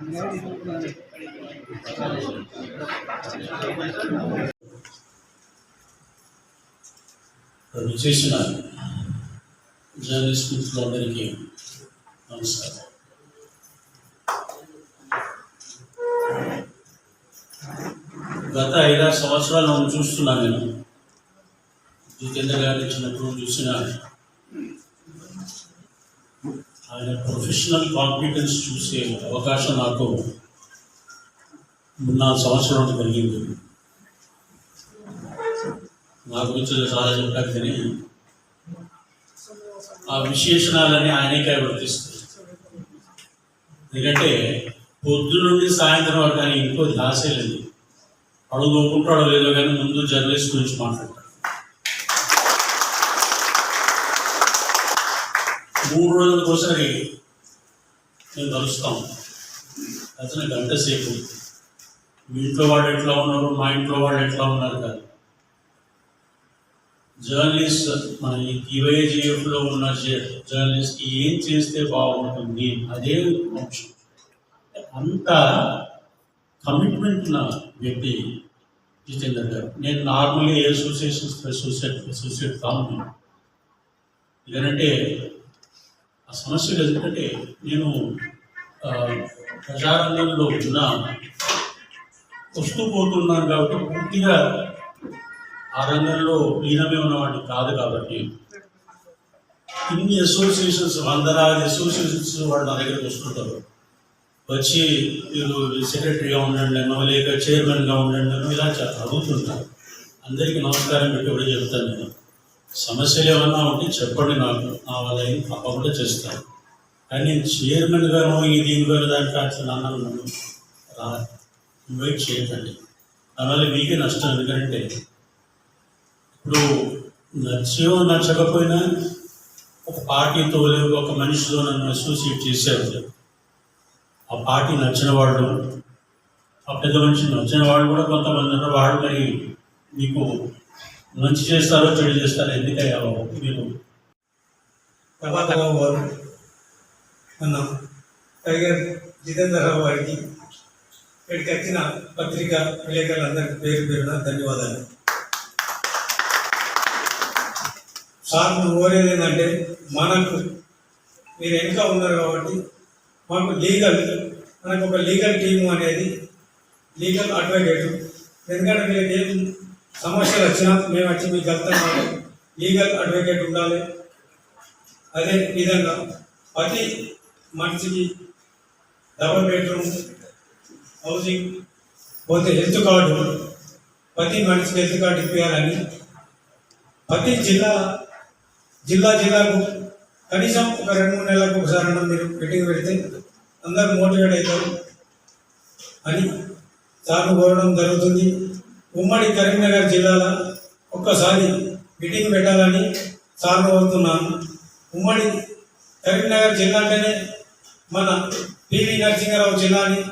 విచేసిన journalist మిత్రులందరికీ నమస్కారం. గత ఐదారు సంవత్సరాలు మనం చూస్తున్నాను నేను. జితేంద్ర గారు ఇచ్చినప్పుడు చూసిన ఆయన ప్రొఫెషనల్ కాంపిటెన్స్ చూసే అవకాశం నాకు నా సంవత్సరం కలిగింది. నా గురించి చాలా చెప్పారు కానీ ఆ విశేషణాలన్నీ ఆయనకే వర్తిస్తాయి ఎందుకంటే పొద్దు నుండి సాయంత్రం వరకు ఆయన ఇంకో ధ్యాసే లేదు. అడుగు ఒప్పుకుంటాడో లేదో కానీ ముందు జర్నలిస్ట్ గురించి మాట్లాడతాడు. మూడు రోజులకు ఒకసారి మేము కలుస్తాం. అతను గంట సేపు. మీ ఇంట్లో వాళ్ళు ఎట్లా ఉన్నారు? మా ఇంట్లో వాళ్ళు ఎట్లా ఉన్నారు కాదు? జర్నలిస్ట్ మన ఈవైజీఎఫ్లో ఉన్న జర్నలిస్ట్ ఏం చేస్తే బాగుంటుంది? అదే అంశం అంత కమిట్మెంట్ ఉన్న వ్యక్తి జితేందర్ గారు. నేను నార్మల్గా ఏ అసోసియేషన్స్ అసోసియేట్ అసోసియేట్ కాను ఎందుకంటే ఆ సమస్య ఎందుకంటే నేను ప్రజారంగంలో ఉన్న వస్తూ పోతున్నాను కాబట్టి పూర్తిగా ఆ రంగంలో లీనమే ఉన్నవాడిని కాదు కాబట్టి ఇన్ని అసోసియేషన్స్ వందలాది అసోసియేషన్స్ వాళ్ళు నా దగ్గరికి వస్తుంటారు. వచ్చి మీరు సెక్రటరీగా ఉండండి అనో లేక చైర్మన్గా ఉండండి అనో ఇలా చ- అడుగుతుంటారు. అందరికీ నమస్కారం పెట్టి కూడా చెప్తాను నేను. సమస్యలు ఏమన్నా ఉంటే చెప్పండి నాకు. నా వల్ల ఏం తప్పకుండా చేస్తాను. కానీ నేను చైర్మన్ గాను ఇది ఇంకో దానికి కాల్సిన అన్నాను రా. ఇన్వైట్ చేయకండి. దానివల్ల మీకే నష్టం. ఎందుకంటే ఇప్పుడు నచ్చో నచ్చకపోయినా ఒక పార్టీతో లేదా ఒక మనిషితో నన్ను అసోసియేట్ చేశారు. ఆ పార్టీ నచ్చిన వాళ్ళు ఆ పెద్ద మనిషి నచ్చిన వాళ్ళు కూడా కొంతమంది ఉన్నారు. వాళ్ళు మరి మీకు మంచి చేస్తారో చెడు చేస్తారో ఎందుకయ్యా బాబు? మీరు ప్రభాకర్ మన టైగర్ జితేందర్ రావు గారికి ఇక్కడికి వచ్చిన పత్రిక విలేకరులందరికీ పేరు పేరున ధన్యవాదాలు సార్ నువ్వు కోరేది ఏంటంటే మనకు మీరు వెనుక ఉన్నారు కాబట్టి మాకు లీగల్ మనకు ఒక లీగల్ టీము అనేది లీగల్ అడ్వకేట్ ఎందుకంటే మీరు ఏం సమస్యలు వచ్చినా మేము వచ్చి మీకు వెళ్తాం లీగల్ అడ్వకేట్ ఉండాలి. అదే విధంగా ప్రతి మనిషికి డబుల్ బెడ్రూమ్ హౌసింగ్ పోతే హెల్త్ కార్డు ప్రతి మనిషికి హెల్త్ కార్డు ఇప్పించాలని ప్రతి జిల్లా జిల్లా జిల్లాకు కనీసం ఒక రెండు మూడు నెలలకు ఒకసారి అన్నా మీరు మీటింగ్ పెడితే అందరూ మోటివేట్ అవుతారు అని సార్లు కోరడం జరుగుతుంది. ఉమ్మడి కరీంనగర్ జిల్లాలో ఒక్కసారి మీటింగ్ పెట్టాలని సార్లు కోరుతున్నాను ఉమ్మడి కరీంనగర్ జిల్లా అంటేనే మన పివి నరసింహారావు జిల్లాని.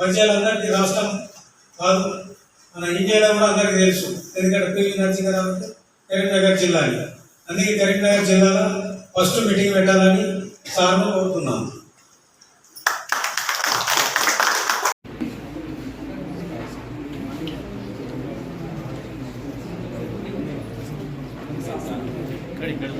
ప్రజలందరికీ రాష్ట్రం కాదు మన ఇండియాలో కూడా అందరికీ తెలుసు. ఎందుకంటే పివి నరసింహారావు అంటే కరీంనగర్ జిల్లాని. అందుకే కరీంనగర్ జిల్లాలో ఫస్ట్ మీటింగ్ పెట్టాలని సార్ను కోరుతున్నాను ಕಡೆ